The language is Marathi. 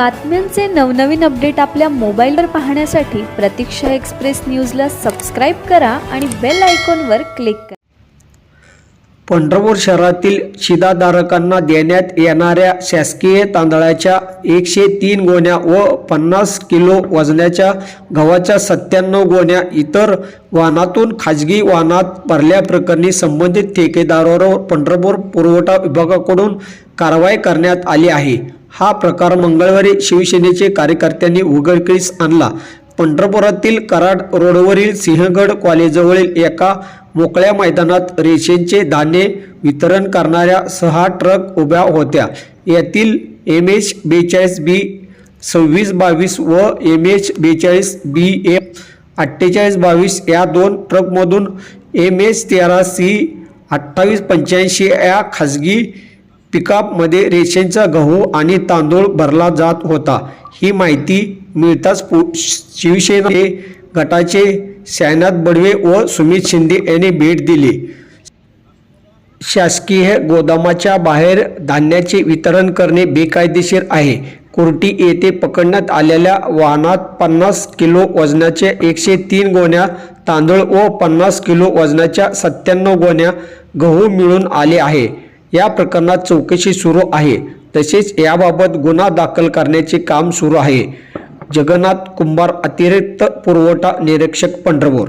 बातम्यांचे नवनवीन अपडेट आपल्या मोबाईलवर पाहण्यासाठी प्रतीक्षा एक्सप्रेस न्यूजला सबस्क्राईब करा आणि बेल आयकॉनवर क्लिक करा. पंढरपूर शहरातील शिधाधारकांना देण्यात येणाऱ्या शासकीय तांदळाच्या एकशे तीन गोण्या व पन्नास किलो वजनाच्या गव्हाच्या सत्त्याण्णव गोण्या इतर वाहनातून खाजगी वाहनात भरल्याप्रकरणी संबंधित ठेकेदारावर पंढरपूर पुरवठा विभागाकडून कारवाई करण्यात आली आहे. हा प्रकार मंगळवारी शिवसेनेचे कार्यकर्त्यांनी उघडकीस आणला. पंढरपुरातील कराड रोडवरील सिंहगड कॉलेजवरील एका मोकळ्या मैदानात रेशनचे धान्य वितरण करणाऱ्या सहा ट्रक उभ्या होत्या. यातील एम एच बेचाळीस बी सव्वीस बावीस व एम एच बेचाळीस बी ए अठ्ठेचाळीस बावीस या दोन ट्रकमधून एम एच तेरा सी अठ्ठावीस पंच्याऐंशी या खाजगी पिकअपमध्ये रेशनचा गहू आणि तांदूळ भरला जात होता. ही माहिती मिळताच पु शिवसेना हे गटाचे सायनाथ बडवे व सुमित शिंदे यांनी भेट दिली. शासकीय गोदामाच्या बाहेर धान्याचे वितरण करणे बेकायदेशीर आहे. कुर्टी येथे पकडण्यात आलेल्या वाहनात पन्नास किलो वजनाच्या एकशे तीन गोण्या तांदूळ व पन्नास किलो वजनाच्या सत्त्याण्णव गोण्या गहू मिळून आले आहे. या प्रकरणात चौकशी सुरू आहे. तसेच याबाबत गुन्हा दाखल करण्याचे काम सुरू आहे. जगन्नाथ कुंभार अतिरिक्त पुरवठा निरीक्षक पंढरपूर